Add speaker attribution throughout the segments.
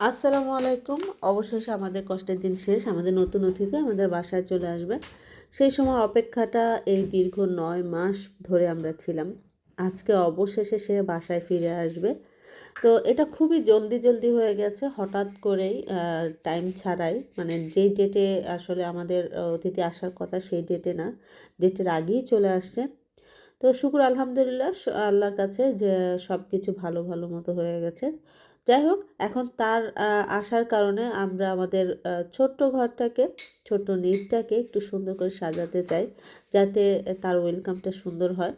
Speaker 1: আসসালামু আলাইকুম। অবশেষে আমাদের কষ্টের দিন শেষ। আমাদের নতুন অতিথি আমাদের বাসায় চলে আসবে। সেই সময় অপেক্ষাটা এই দীর্ঘ নয় মাস ধরে আমরা ছিলাম। আজকে অবশেষে সে বাসায় ফিরে আসবে। তো এটা খুবই জলদি জলদি হয়ে গেছে। হঠাৎ করেই টাইম ছাড়াই মানে যেই ডেটে আসলে আমাদের অতিথি আসার কথা সেই ডেটে না ডেটের আগেই চলে আসছে। তো শুকুর আলহামদুলিল্লাহ আল্লাহর কাছে যে সব কিছু ভালো ভালো মতো হয়ে গেছে। যাই হোক, এখন তার আসার কারণে আমরা আমাদের ছোট্ট ঘরটাকে, ছোট্ট নিটটাকে একটু সুন্দর করে সাজাতে চাই, যাতে তার ওয়েলকামটা সুন্দর হয়।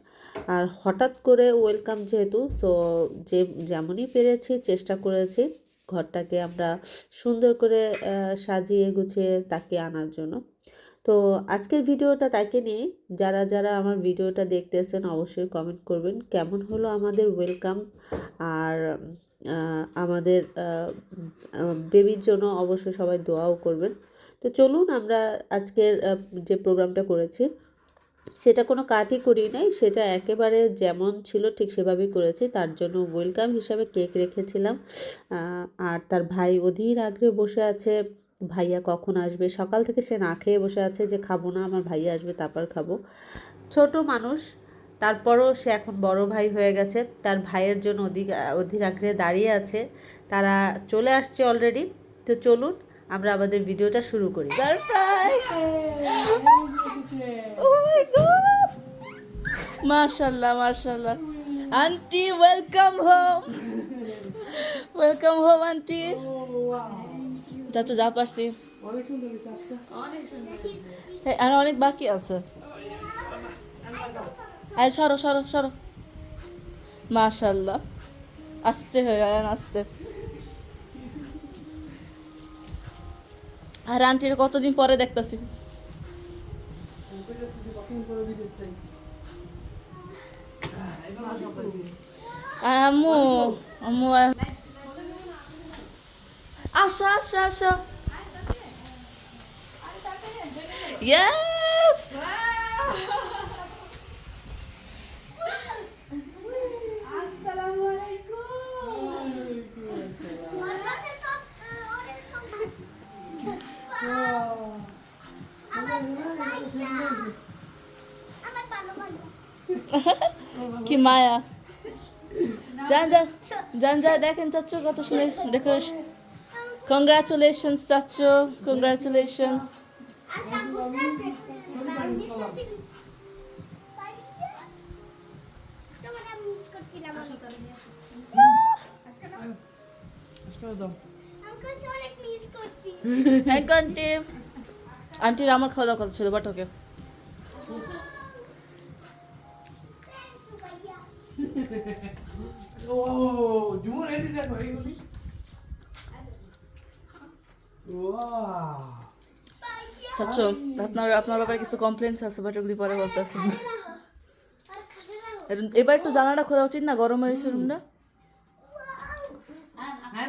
Speaker 1: আর হঠাৎ করে ওয়েলকাম যেহেতু, সো যে যেমনই পেরেছি চেষ্টা করেছি ঘরটাকে আমরা সুন্দর করে সাজিয়ে গুছিয়ে তাকে আনার জন্য। তো আজকের ভিডিওটা তাকে নিয়ে যারা যারা আমার ভিডিওটা দেখতেছেন অবশ্যই কমেন্ট করবেন, কেমন হলো আমাদের ওয়েলকাম? আর আমাদের বেবির জন্য অবশ্যই সবাই দোয়াও করবেন। তো চলুন আমরা আজকের যে প্রোগ্রামটা করেছি, সেটা কোনো কাটই করি নাই, সেটা একেবারে যেমন ছিল ঠিক সেভাবেই করেছি। তার জন্য ওয়েলকাম হিসাবে কেক রেখেছিলাম। আর তার ভাই অধীর আগ্রহে বসে আছে, ভাইয়া কখন আসবে? সকাল থেকে সে না খেয়ে বসে আছে যে, খাব না, আমার ভাইয়া আসবে, তারপর খাব। ছোট মানুষ তারপরও সে এখন বড় ভাই হয়ে গেছে। তার ভাইয়ের জন্য অধিক অধীর আগ্রহে দাঁড়িয়ে আছে। তারা চলে আসছে অলরেডি তো চলুন আমরা আমাদের ভিডিওটা শুরু করি। সারপ্রাইজ
Speaker 2: মাশাল্লাহ মাশাল্লাহ। Aunty welcome home welcome home aunty চাচু যা পারছি। আর অনেক বাকি আছে। আর সরো সরো সরো। মাশাল্লাহ। আসতে হয়ে আয়ান আসতে। আর আন্টির কতদিন পরে দেখতেছি? আম্মু আম্মু আসো আসো আসো। ইয়েস কি মায়া। যান যান যান যা দেখেন চাচ্ছ কত সুন্দর ডেকোরেশন কংগ্রাচুলেশনস চাচ্ছ কংগ্রাচুলেশনস আন্টি আন্টির আমার খাওয়া দাওয়া কথা ছিল বাট ওকে চাচ্ছ আপনার আপনার ব্যাপারে কিছু কমপ্লেন্স আছে বাট ওগুলি পরে বলতেছি এবার একটু জানাটা খোলা উচিত না গরম হয়েছে রুমটা
Speaker 3: হ্যাঁ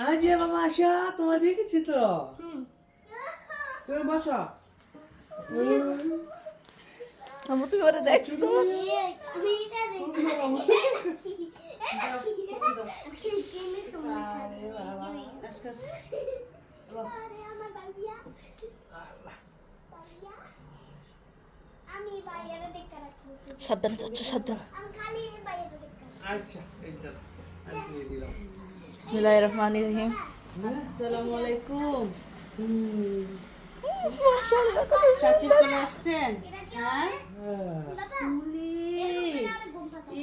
Speaker 3: আজ যে বাবা আসা তোমার দেখেছি তো? তুমি বসো।
Speaker 2: তুমি ওরা দেখছ? সাবধানে চাচ্ছ সাবধানে।
Speaker 3: আচ্ছা
Speaker 2: বিসমিল্লাহ রহমান রহিম
Speaker 1: আসসালামু আলাইকুম আসছেন হ্যাঁ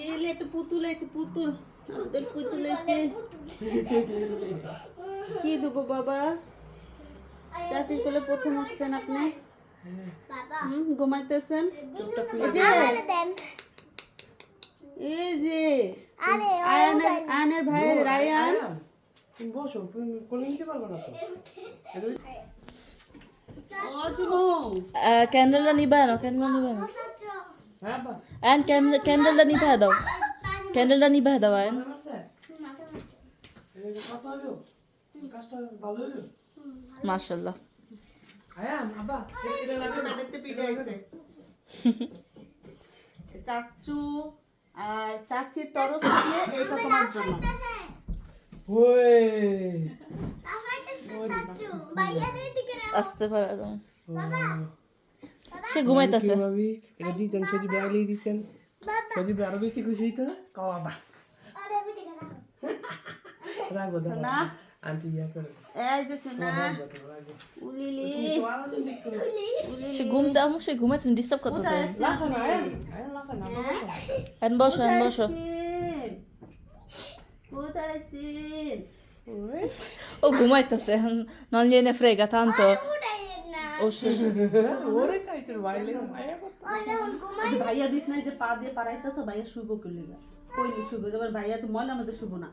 Speaker 1: এলে একটা পুতুল আছে পুতুল আমাদের পুতুল আছে কি দেবো বাবা চাচির কোলে প্রথম আসছেন আপনি
Speaker 4: বাবা
Speaker 1: হুম ঘুমাইতেছেন এই যে আয়ানের আয়ানের ভাইয়ের রায়ান।
Speaker 3: তুমি বসো তুমি কোলে নিতে পারবে না তো?
Speaker 2: ক্যান্ডেলটা নিবায় না ক্যান্ডেল নিবায় না
Speaker 3: হ্যাঁ
Speaker 2: ক্যান্ডেলটা দাও। ক্যান্ডেলটা দাও অ্যান মাশাল্লাহ
Speaker 1: চাচু আর চাচির তরফ দিয়ে এইটা তোমার জন্য।
Speaker 2: আসতে পারে সে ঘুমাইতেছে।
Speaker 3: এটা দিতেন সজি বাইলি দিতেন। সজি আরও বেশি খুশি হইতো
Speaker 4: দিকে
Speaker 3: রাখব
Speaker 1: না
Speaker 3: তো, তো।
Speaker 2: সে ঘুম দাও সে ঘুমাইতে ডিস্টার্ব করতেছে
Speaker 3: লাফা না, হ্যাঁ? হ্যাঁ, লাফা না, আবার বসো।
Speaker 2: ও ঘুমাইতেছে non gliene frega tanto
Speaker 4: উঠাই না।
Speaker 2: ও সে
Speaker 3: ওরে খাইতে বাইলে মায়া করতে।
Speaker 4: ঘুমাই।
Speaker 1: ভাইয়া যে পা দিয়ে পারাইতেছ ভাইয়া শুভ করলি না কইলি শুভ এবার ভাইয়া তো ময়লার মধ্যে শুভ না